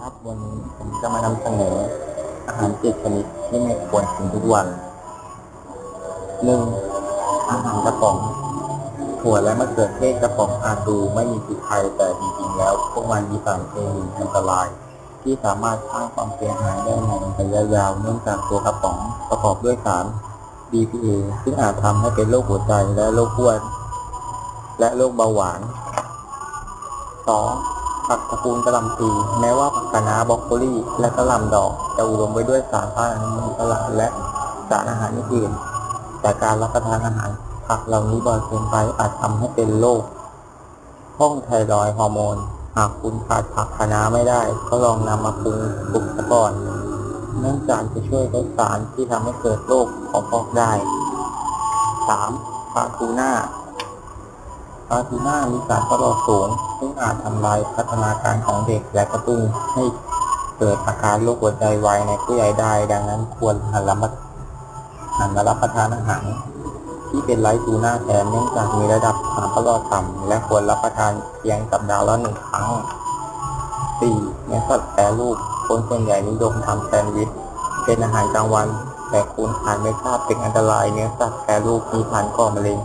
ครับวันนี้ผมจะมานำเสนอ อาหารเจ็ดชนิดที่ไม่ควรกินทุกวันหนึ่งอาหารกระป๋องถั่วและมะเขือเทศกระป๋องอาดูไม่มีพิษภัยแต่จริงๆแล้ว พวกมันมีสารเคมีอันตราย ที่สามารถสร้างความเสียหายได้ในระยะยาวเนื่องจากตัวกระป๋องประกอบด้วยสาร BPA ซึ่งอาจทำให้เป็นโรคหัวใจและโรคอ้วน และโรคเบาหวาน 2. ผักตระกูลกระหล่ำปีแม้ว่าผักคะน้าบรอกโคลีและกระหล่ำดอกจะอุดมไปด้วยสารต้านอนุมูลอิสระและสารอาหารอื่นแต่การรับประทานอาหารผักเหล่านี้บ่อยเกินไปอาจทำให้เป็นโรคห้องไทรอยฮอร์โมน หากคุณขาดผักคะน้าไม่ได้ ก็ลองนำมาปรุงสุกซะก่อน เนื่องจากจะช่วยลดสารที่ทำให้เกิดโรคของฟอกได้ 3. ปลาทูน่า ปลาทูน่ามีสารประหลอดสูง ซึ่งอาจทำลายพัฒนาการของเด็กและกระตุ้นให้เกิดอาการโรคหัวใจวายในผู้ใหญ่ได้ ดังนั้นควรหันรับหันมารับประทานอาหารที่เป็นไลท์ทูน่าแทนเนื่องจากมีระดับสารประหลอดต่ำและควรรับประทานเพียงสัปดาห์ละหนึ่งครั้ง 4. เนื้อสัตว์แปรรูปคนส่วนใหญ่นิยมทำแซนด์วิชเป็นอาหารกลางวัน แต่คุณอาจไม่ทราบเป็นอันตรายเนื้อสัตว์แปรรูปมีสารก่อมะเร็ง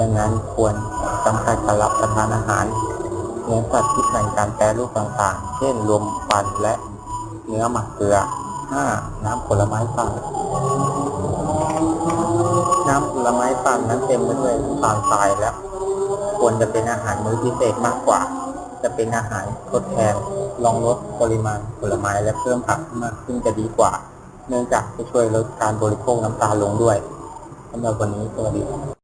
ดังนั้นควร จำกัดการรับประทานอาหารเนื้อสัตว์ที่ผ่านการแปรรูปต่างๆ เช่นรวมปันและเนื้อหมักเกลือ 5. น้ำผลไม้ปั่นน้ำผลไม้ปั่นนั้นเต็มไปด้วยน้ำตาลทรายและควรจะเป็นอาหารมื้อพิเศษมากกว่า จะเป็นอาหารทดแทนลองลดปริมาณผลไม้และเพิ่มผักมากขึ้นจะดีกว่า เนื่องจากจะช่วยลดการบริโภคน้ำตาลลงด้วยสำหรับวันนี้สวัสดี